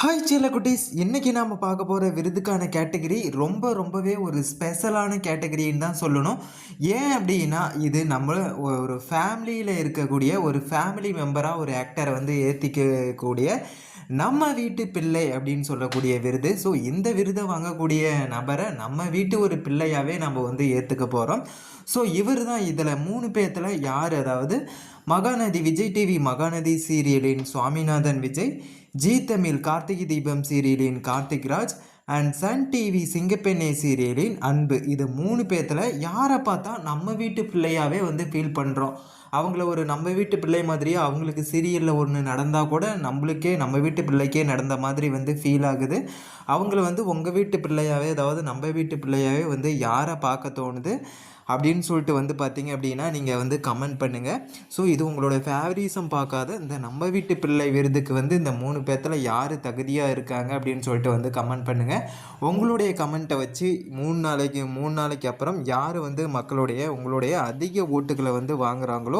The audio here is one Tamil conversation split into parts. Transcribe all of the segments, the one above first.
ஹாய் சீல குட்டீஸ். இன்றைக்கி நாம் பார்க்க போகிற விருதுக்கான கேட்டகரி ரொம்ப ரொம்பவே ஒரு ஸ்பெஷலான கேட்டகரின்னு தான் சொல்லணும். ஏன் அப்படின்னா இது நம்ம ஒரு ஃபேமிலியில் இருக்கக்கூடிய ஒரு ஃபேமிலி மெம்பராக ஒரு ஆக்டரை வந்து ஏற்றிக்கக்கூடிய நம்ம வீட்டு பிள்ளை அப்படின்னு சொல்லக்கூடிய விருது. ஸோ இந்த விருதை வாங்கக்கூடிய நபரை நம்ம வீட்டு ஒரு பிள்ளையாகவே நம்ம வந்து ஏற்றுக்க போகிறோம் ஸோ இவர் தான் இதில் மூணு பேர்த்தில் யார்? அதாவது மகாநதி விஜய் டிவி மகாநதி சீரியலின் Swaminathan Vijay Zee Tamil Karthigai Deepam சீரியலின் Karthik Raj and Sun TV Singappenne சீரியலின் Anbu. இது மூணு பேர்த்தில் யாரை பார்த்தா நம்ம வீட்டு பிள்ளையாகவே வந்து ஃபீல் பண்ணுறோம் அவங்கள ஒரு நம்ம வீட்டு பிள்ளை மாதிரியே அவங்களுக்கு சீரியலில் ஒன்று நடந்தால் கூட நம்மளுக்கே நம்ம வீட்டு பிள்ளைக்கே நடந்த மாதிரி வந்து ஃபீல் ஆகுது. அவங்கள வந்து உங்கள் வீட்டு பிள்ளையாகவே அதாவது நம்ம வீட்டு பிள்ளையாகவே வந்து யாரை பார்க்க தோணுது அப்படின்னு சொல்லிட்டு வந்து பார்த்தீங்க அப்படின்னா நீங்கள் வந்து கமெண்ட் பண்ணுங்கள் ஸோ இது உங்களோட ஃபேவரிசம் பார்க்காத இந்த நம்ம வீட்டு பிள்ளை விருதுக்கு வந்து இந்த மூணு பேர்த்தில் யார் தகுதியாக இருக்காங்க அப்படின்னு சொல்லிட்டு வந்து கமெண்ட் பண்ணுங்கள் உங்களுடைய கமெண்ட்டை வச்சு மூணு நாளைக்கு மூணு நாளைக்கு அப்புறம் யார் வந்து மக்களுடைய உங்களுடைய அதிக ஓட்டுகளை வந்து வாங்குகிறாங்களோ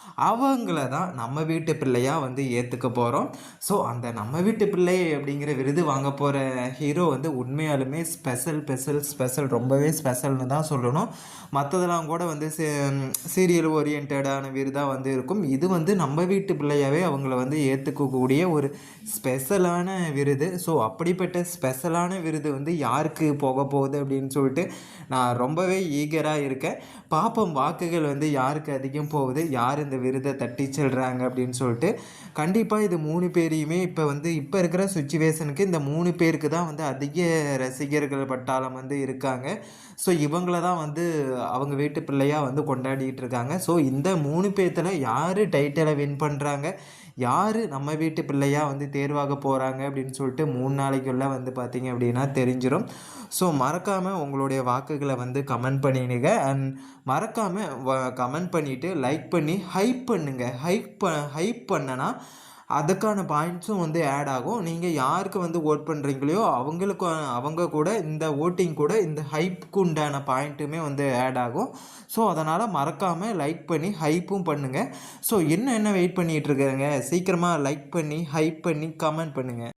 அவங்கள தான் நம்ம வீட்டு பிள்ளையாக வந்து ஏற்றுக்க போகிறோம் ஸோ அந்த நம்ம வீட்டு பிள்ளை அப்படிங்கிற விருது வாங்க போகிற ஹீரோ வந்து உண்மையாலுமே ஸ்பெஷல் ஸ்பெஷல் ஸ்பெஷல் ரொம்பவே ஸ்பெஷல்னு தான் சொல்லணும். மற்றதெல்லாம் கூட வந்து சீரியல் ஓரியன்டான விருதாக வந்து இருக்கும். இது வந்து நம்ம வீட்டு பிள்ளையாகவே அவங்கள வந்து ஏற்றுக்கக்கூடிய ஒரு ஸ்பெஷலான விருது. ஸோ அப்படிப்பட்ட ஸ்பெஷலான விருது வந்து யாருக்கு போக போகுது அப்படின்னு சொல்லிட்டு நான் ரொம்பவே ஈகராக இருக்கேன். பார்ப்போம் வாக்குகள் வந்து யாருக்கு அதிகம் போகுது? யார் இந்த விரு விருதை தட்டி செல்கிறாங்க அப்படின்னு சொல்லிட்டு கண்டிப்பாக இது மூணு பேரையுமே இப்போ வந்து இப்போ இருக்கிற சுச்சுவேஷனுக்கு இந்த மூணு பேருக்கு தான் வந்து அதிக ரசிகர்கள் பட்டாளம் வந்து இருக்காங்க. ஸோ இவங்கள தான் வந்து அவங்க வீட்டு பிள்ளையாக வந்து கொண்டாடிட்டு இருக்காங்க. ஸோ இந்த மூணு பேர்த்தில் யார் டைட்டிலை வின் பண்ணுறாங்க யார் நம்ம வீட்டு பிள்ளையாக வந்து தேர்வாக போகிறாங்க அப்படின்னு சொல்லிட்டு மூணு நாளைக்குள்ளே வந்து பார்த்திங்க அப்படின்னா தெரிஞ்சிடும் ஸோ மறக்காமல் உங்களுடைய வாக்குகளை வந்து கமெண்ட் பண்ணிடுங்க. அண்ட் மறக்காமல் கமெண்ட் பண்ணிவிட்டு லைக் பண்ணி ஹை ஹைப் பண்ணுங்கள் ஹைப் ப ஹைப் பண்ணனா அதுக்கான பாயிண்ட்ஸும் வந்து ஆட் ஆகும். நீங்கள் யாருக்கு வந்து ஓட் பண்ணுறீங்களோ அவங்களுக்கு அவங்க கூட இந்த ஓட்டிங் கூட இந்த ஹைப்புக்கு உண்டான பாயிண்ட்டுமே வந்து ஆட் ஆகும். ஸோ அதனால் மறக்காமல் லைக் பண்ணி ஹைப்பும் பண்ணுங்கள் ஸோ என்ன என்ன வெயிட் பண்ணிகிட்ருக்குறேங்க சீக்கிரமாக லைக் பண்ணி ஹைப் பண்ணி கமெண்ட் பண்ணுங்கள்